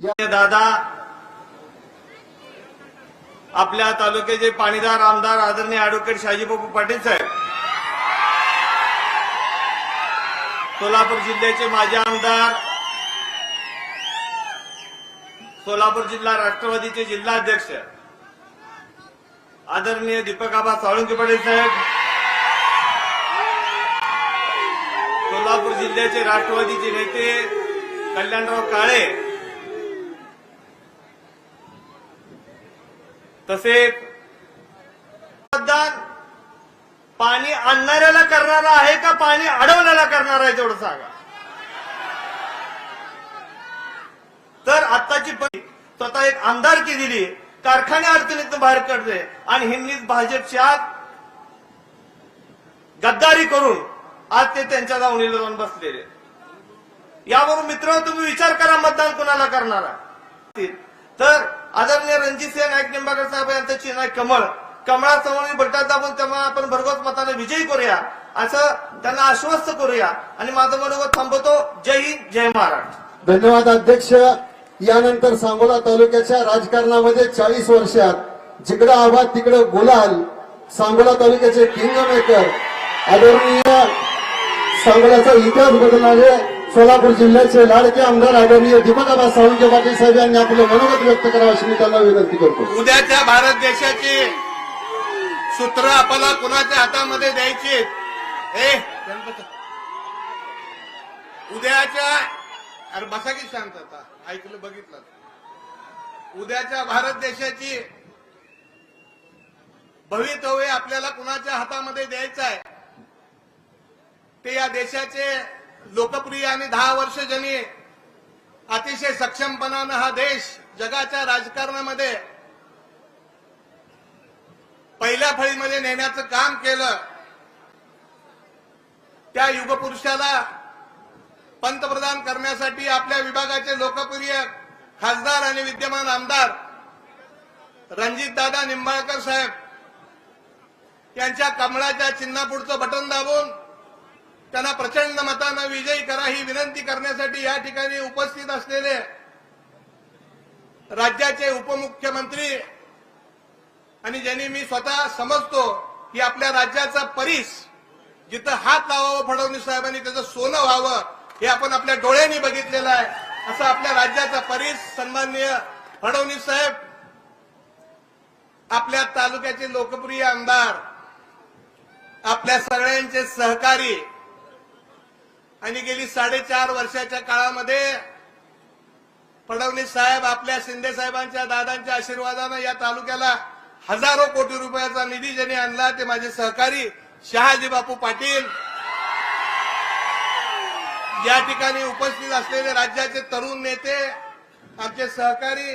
दादा आपल्या तालुक्याचे पाणीदार आमदार आदरणीय ऍडव्होकेट शाजीबाबू पाटील साहेब सोलापूर जिल्ह्याचे माजी आमदार सोलापूर जिल्हा राष्ट्रवादीचे जिल्हाध्यक्ष आदरणीय दीपक आबा साळुंके पाटील साहेब सोलापूर जिल्ह्याचे राष्ट्रवादीचे नेते कल्याणराव काळे तसेच मतदान पाणी आणणाऱ्याला करणारा आहे का पाणी अडवण्याला करणार आहे तेवढं सांगा. तर आताची स्वतः एक आमदारकी दिली कारखाने अडचणीतून बाहेर काढले आणि हिंदीत भाजपच्या गद्दारी करून आज ते त्यांच्या दावणीला जाऊन बसलेले. यावरून मित्र तुम्ही विचार करा मतदान कुणाला करणार तर आदरणीय रणजितसिंह नाईक निंबाळकर साहेब यांचं चिन्ह कमळ. कमळासमोर बटात दाबून तेव्हा आपण भरघोस मताने विजयी करूया. असं त्यांना आश्वस्त करूया. आणि माझं मनोगत थांबवतो. जय हिंद जय महाराष्ट्र. धन्यवाद अध्यक्ष. यानंतर सांगोला तालुक्याच्या राजकारणामध्ये चाळीस वर्षात जिकडं आवाज तिकडं गुलाल. सांगोला तालुक्याचे किंग मेकर आदरणीय सांगोलाचा इतिहास बदलणारे सोलापूर जिल्ह्याचे लाडके आमदार आदरणीय दीपकाबा साळुंके पाटील साहेब यांनी आपलं मनोगत व्यक्त करावं अशी मी त्यांना विनंती करतो. उद्याच्या भारत देशाची सूत्र आपल्याला कुणाच्या हातामध्ये द्यायची? हे उद्याच्या अरे बसा की शांतता ऐकलं बघितलं. उद्याच्या भारत देशाची भवितव्य आपल्याला कुणाच्या हातामध्ये द्यायचं आहे? ते या देशाचे लोकप्रिय आणि दहा वर्ष ज्यांनी अतिशय सक्षमपणानं हा देश जगाच्या राजकारणामध्ये पहिल्या फळीमध्ये नेण्याचं काम केलं. त्या युगपुरुषाला पंतप्रधान करण्यासाठी आपल्या विभागाचे लोकप्रिय खासदार आणि विद्यमान आमदार रणजितदादा निंबाळकर साहेब यांच्या कमळाच्या चिन्हापुढचं बटन दाबून त्यांना प्रचंड मतानं विजयी करा ही विनंती करण्यासाठी या ठिकाणी उपस्थित असलेले राज्याचे उपमुख्यमंत्री आणि ज्यांनी मी स्वतः समजतो की आपल्या राज्याचा परीस जिथं हात लावावं फडणवीस साहेबांनी त्याचं सोनं व्हावं हे आपण आपल्या डोळ्यांनी बघितलेलं आहे. असं आपल्या राज्याचा परीस सन्माननीय फडणवीस साहेब आपल्या तालुक्याचे लोकप्रिय आमदार आपल्या सगळ्यांचे सहकारी आणि गेली साडेचार वर्षाच्या काळामध्ये फडणवीस साहेब आपल्या शिंदे साहेबांच्या दादांच्या आशीर्वादानं या तालुक्याला हजारो कोटी रुपयाचा निधी ज्यांनी आणला ते माझे सहकारी शहाजी बापू पाटील. या ठिकाणी उपस्थित असलेले राज्याचे तरुण नेते आमचे सहकारी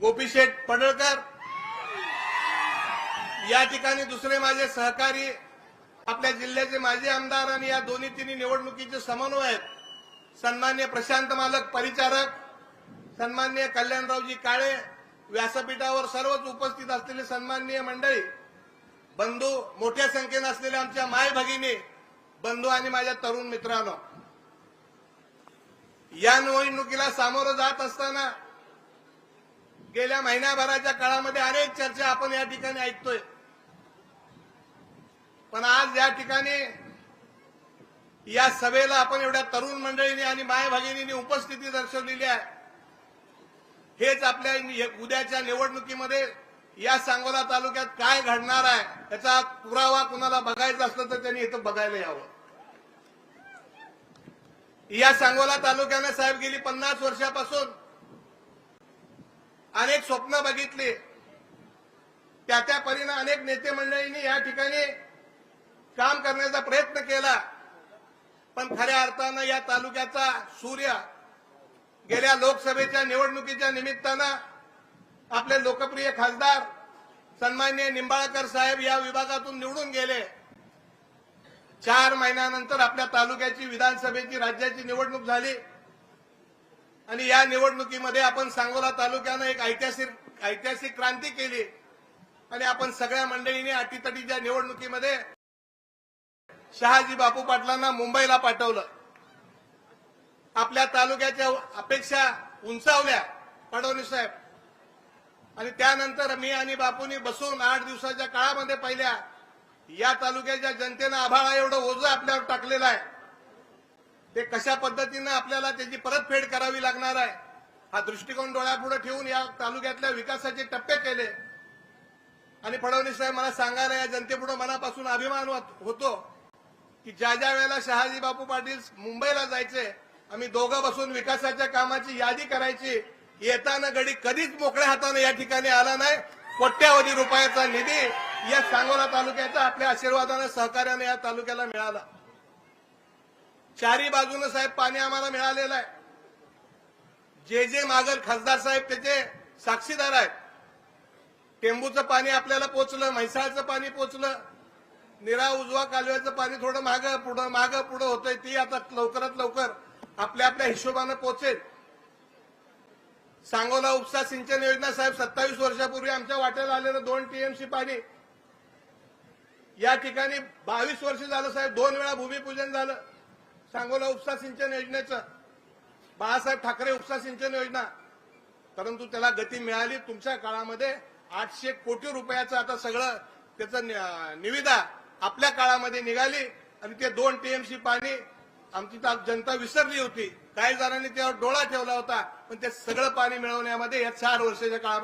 गोपीशेठ पडळकर. या ठिकाणी दुसरे माझे सहकारी आपल्या जिल्ह्याचे माजी आमदार आणि या दोन्ही तिन्ही निवडणुकीचे समन्वय आहेत. सन्मान्य प्रशांत मालक परिचारक सन्मान्य कल्याणरावजी काळे व्यासपीठावर सर्वच उपस्थित असलेले सन्माननीय मंडळी बंधू मोठ्या संख्येनं असलेल्या आमच्या माय भगिनी बंधू आणि माझ्या तरुण मित्रांनो. या निवडणुकीला सामोरं जात असताना गेल्या महिन्याभराच्या काळामध्ये अनेक चर्चा आपण या ठिकाणी ऐकतोय. पण आज या ठिकाणी या सभेला आपण एवढ्या तरुण मंडळीने आणि माय उपस्थिती दर्शवलेली आहे. हेच आपल्या उद्याच्या निवडणुकीमध्ये या सांगोला तालुक्यात काय घडणार आहे याचा पुरावा कुणाला बघायचा असला तर त्यांनी इथं बघायला यावं. या सांगोला तालुक्याने साहेब गेली पन्नास वर्षापासून. अनेक स्वप्न बघितली. त्या त्या परीनं अनेक नेते मंडळींनी या ठिकाणी काम करण्याचा प्रयत्न केला. पण खऱ्या अर्थानं या तालुक्याचा सूर्य गेल्या लोकसभेच्या निवडणुकीच्या निमित्तानं आपले लोकप्रिय खासदार सन्मान्य निंबाळकर साहेब या विभागातून निवडून गेले. चार महिन्यानंतर आपल्या तालुक्याची विधानसभेची राज्याची निवडणूक झाली. आणि या निवडणुकीमध्ये आपण सांगोला तालुक्यानं एक ऐतिहासिक ऐतिहासिक क्रांती केली. आणि आपण सगळ्या मंडळींनी अटीतटीच्या निवडणुकीमध्ये शहाजी बापू पाटलांना मुंबईला पाठवलं. आपल्या तालुक्याच्या अपेक्षा उंचावल्या फडणवीस साहेब. आणि त्यानंतर मी आणि बापूंनी बसून आठ दिवसाच्या काळामध्ये पाहिल्या या तालुक्याच्या जनतेनं आभाळा एवढं ओझं आपल्यावर टाकलेलं आहे. ते कशा पद्धतीनं आपल्याला त्याची परतफेड करावी लागणार आहे हा दृष्टिकोन डोळ्यापुढे ठेवून या तालुक्यातल्या विकासाचे टप्पे केले. आणि फडणवीस साहेब मला सांगायला या जनतेपुढे मनापासून अभिमान होत- होतो. की ज्या ज्या वेळेला शहाजी बापू पाटील मुंबईला जायचे आम्ही दोघं बसून विकासाच्या कामाची यादी करायची. येताना गडी कधीच मोकळ्या हाताने या ठिकाणी आला नाही. कोट्यावधी रुपयाचा निधी या सांगोला तालुक्याचा आपल्या आशीर्वादाने सहकार्याने या तालुक्याला मिळाला. चारी बाजूने साहेब पाणी आम्हाला मिळालेलं आहे. जे जे मागल खासदार साहेब त्याचे साक्षीदार आहेत. टेंबूचं पाणी आपल्याला पोचलं म्हैसाळचं पाणी पोचलं. निरा उजवा कालव्याचं पाणी थोडं माग पुढं माग पुढं होतंय ती आता लवकरात लवकर आपल्या आपल्या हिशोबानं पोचेल. सांगोला उपसा सिंचन योजना साहेब सत्तावीस वर्षापूर्वी आमच्या वाट्याला आलेलं दोन टीएमसी पाणी. या ठिकाणी बावीस वर्ष झालं साहेब दोन वेळा भूमिपूजन झालं. सांगोला उपसा सिंचन योजनेचं. बाळासाहेब ठाकरे उपसा सिंचन योजना. परंतु त्याला गती मिळाली. तुमच्या काळामध्ये आठशे कोटी रुपयाचं आता सगळं त्याचं नि- निविदा आपल्या काळामध्ये निघाली आणि ते दोन टीएमसी पाणी आमची जनता विसरली होती. काही जणांनी त्यावर डोळा ठेवला होता पण ते सगळं पाणी मिळवण्यामध्ये या चार वर्षाच्या काळामध्ये